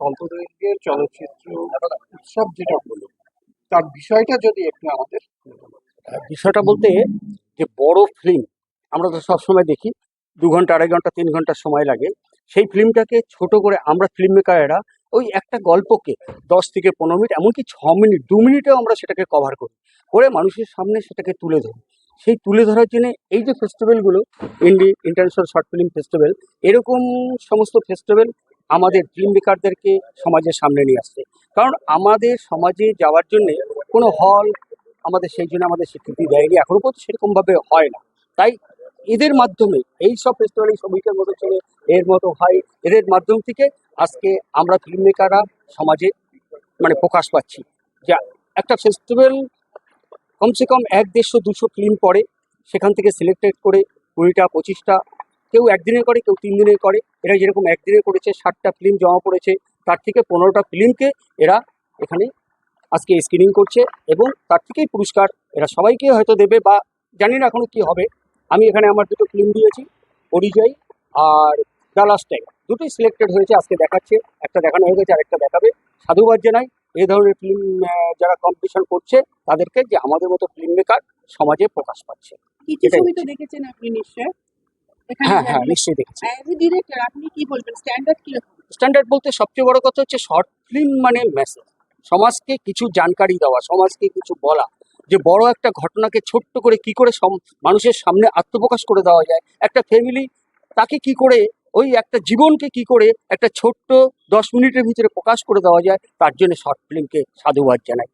স্বল্পদৈর্ঘ্যের চলচ্চিত্র উৎসব যেটা হলো তার বিষয়টা যদি একটু আমাদের বিষয়টা বলতে যে বড় ফিল্ম আমরা তো সবসময় দেখি দু ঘণ্টা আড়াই ঘণ্টা তিন ঘণ্টা সময় লাগে। সেই ফিল্মটাকে ছোট করে আমরা ফিল্ম মেকারেরা ওই একটা গল্পকে দশ থেকে পনেরো মিনিট এমনকি ছ মিনিট দু মিনিটেও আমরা সেটাকে কভার করি। করে মানুষের সামনে সেটাকে তুলে ধরি। সেই তুলে ধরার জন্য এই যে ফেস্টিভ্যালগুলো indie international short film festival এরকম সমস্ত ফেস্টিভ্যাল আমাদের ফিল্ম মেকারদেরকে সমাজের সামনে নিয়ে আসছে। কারণ আমাদের সমাজে যাওয়ার জন্যে কোনো হল আমাদের সেই জন্য আমাদের স্বীকৃতি দেয়নি। এখনও পর্যন্ত সেরকমভাবে হয় না। তাই এদের মাধ্যমে এই সব ফেস্টিভ্যাল এই মতো ছেলে এর মতো হয়, এদের মাধ্যম থেকে আজকে আমরা ফিল্ম মেকাররা সমাজে মানে প্রকাশ পাচ্ছি যে একটা ফেস্টিভ্যাল কমসে কম এক দেড়শো দুশো ফিল্ম পড়ে, সেখান থেকে সিলেক্টেড করে কুড়িটা, পঁচিশটা কেউ একদিনে করে কেউ তিন দিনে করে। এরা যেরকম একদিনে করেছে ষাটটা ফিল্ম জমা পড়েছে তার থেকে পনেরোটা ফিল্মকে এরা এখানে আজকে স্ক্রিনিং করছে এবং তার থেকেই পুরস্কার এরা সবাইকে হয়তো দেবে বা জানি না এখনও কি হবে। আমি এখানে আমার দুটো ফিল্ম দিয়েছি পরিযায়ী আর দ্য লাস্ট টাইম দুটোই সিলেক্টেড হয়েছে আজকে দেখাচ্ছে। একটা দেখানো হয়ে গেছে আরেকটা দেখাবে। সাধুবাদ জানাই এই ধরনের ফিল্ম যারা কম্পিটিশন করছে তাদেরকে যে আমাদের মতো ফিল্ম মেকার সমাজে প্রকাশ পাচ্ছে। কিছু ছবি তো দেখেছেন আপনি নিশ্চয় হ্যাঁ হ্যাঁ নিশ্চয়ই দেখেছি। ডিরেক্টর আপনি কি বলবেন? স্ট্যান্ডার্ড বলতে সবচেয়ে বড় কথা হচ্ছে শর্ট ফিল্ম মানে মেসেজ সমাজকে কিছু জানকারি দেওয়া সমাজকে কিছু বলা। যে বড় একটা ঘটনাকে ছোট্ট করে কি করে মানুষের সামনে আত্মপ্রকাশ করে দেওয়া যায়। একটা ফ্যামিলি তাকে কি করে ওই একটা জীবনকে কি করে একটা ছোট্ট দশ মিনিটের ভিতরে প্রকাশ করে দেওয়া যায় তার জন্য শর্ট ফিল্মকে সাধুবাদ জানাই।